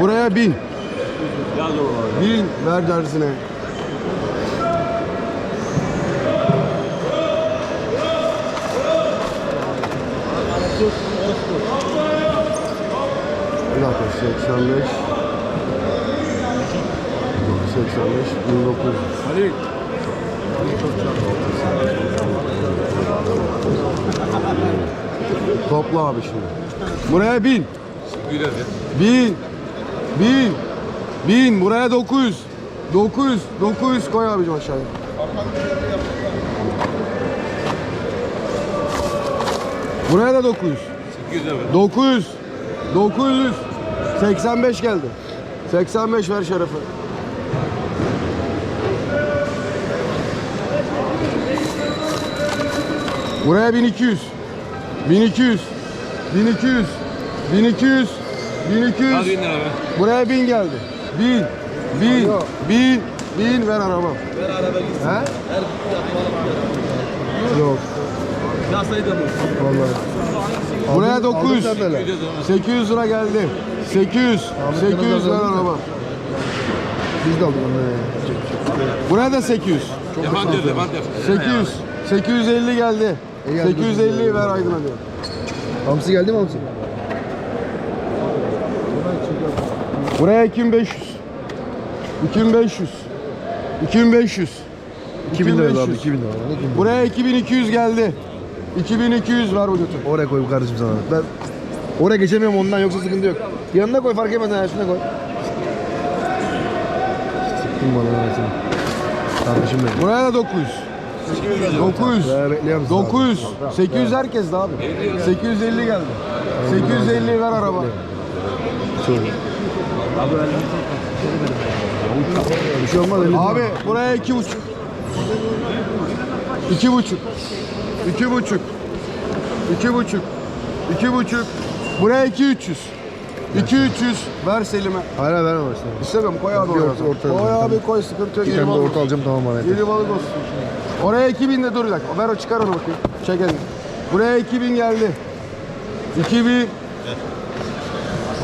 Buraya 1000. Yaz oralara. 1000 ver dersine. Bir dakika 85 85 1900 Hadi. Topla abi şimdi. Buraya 1000 Güler ya. 1000 1000 1000 buraya 900 900 900 koy abicim aşağıya. Buraya da 900 800 lira. 900 900 85 geldi. 85 ver şerefe. Buraya 1200 1200 1200 1200 1200 Al 1000 lira be. Buraya 1000 geldi. 1000 1000 1000 1000 ver araba. Ver araba gitsin. He? Her Yok Yasayı da mı? vallahi. Buraya 900 800 lira. 800 lira geldi. 800 800 ver araba. Biz de aldık Buraya da 800. Defant diyor, defant yap. 800. 850 geldi. 850 ver Aydın hadi. Hamsi geldi mi Hamsi? Buraya 2500. 2500. 2500. 2000 lira abi 2500. 2000 lira. Ne 2000 lira? Buraya 2200 geldi. 2200 ver bu götür. Oraya koy kardeşim sana. Ben oraya geçemiyorum ondan yoksa sıkıntı yok. Yanına koy fark etmez ha üstüne koy. Sıktın bana anasını. Kardeşim benim. Buraya da 900. 900. Ya bekliyorum sizi 900. 800 herkes de abi. 850 geldi. 850 ver araba. Söyle. Bir şey olmaz. elli Abi buraya iki buçuk. İki buçuk. İki buçuk. İki buçuk. İki buçuk. Buraya iki üç yüz. İki üç yüz. Ver Selim'e. Hayır hayır vermem işte. İstemiyorum koy abi Bir oraya. orta- orta- koy abi koy sıkıntı yok. Bir tane de balık orta olsun. alacağım tamam bana. yeter. İri balık olsun. Oraya 2000 de dur bir dakika. Ver o çıkar onu bakayım. Çek elini. Buraya 2000 geldi. 2000.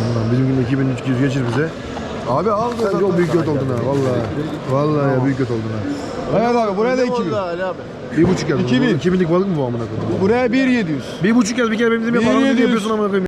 Ondan bizim gün 2200 geçir bize. Abi al. Sen zaten. çok büyük göt oldun ha vallahi. Vallahi ya büyük göt oldun ha. Evet abi buraya da 2000. Ali abi. Bir buçuk yaz. 2000. 2000'lik balık mı bu amına koyayım? Buraya 1700. Bir buçuk yaz bir kere benim dediğim Bir yapar. yedi yüz. yapıyorsun amına koyayım.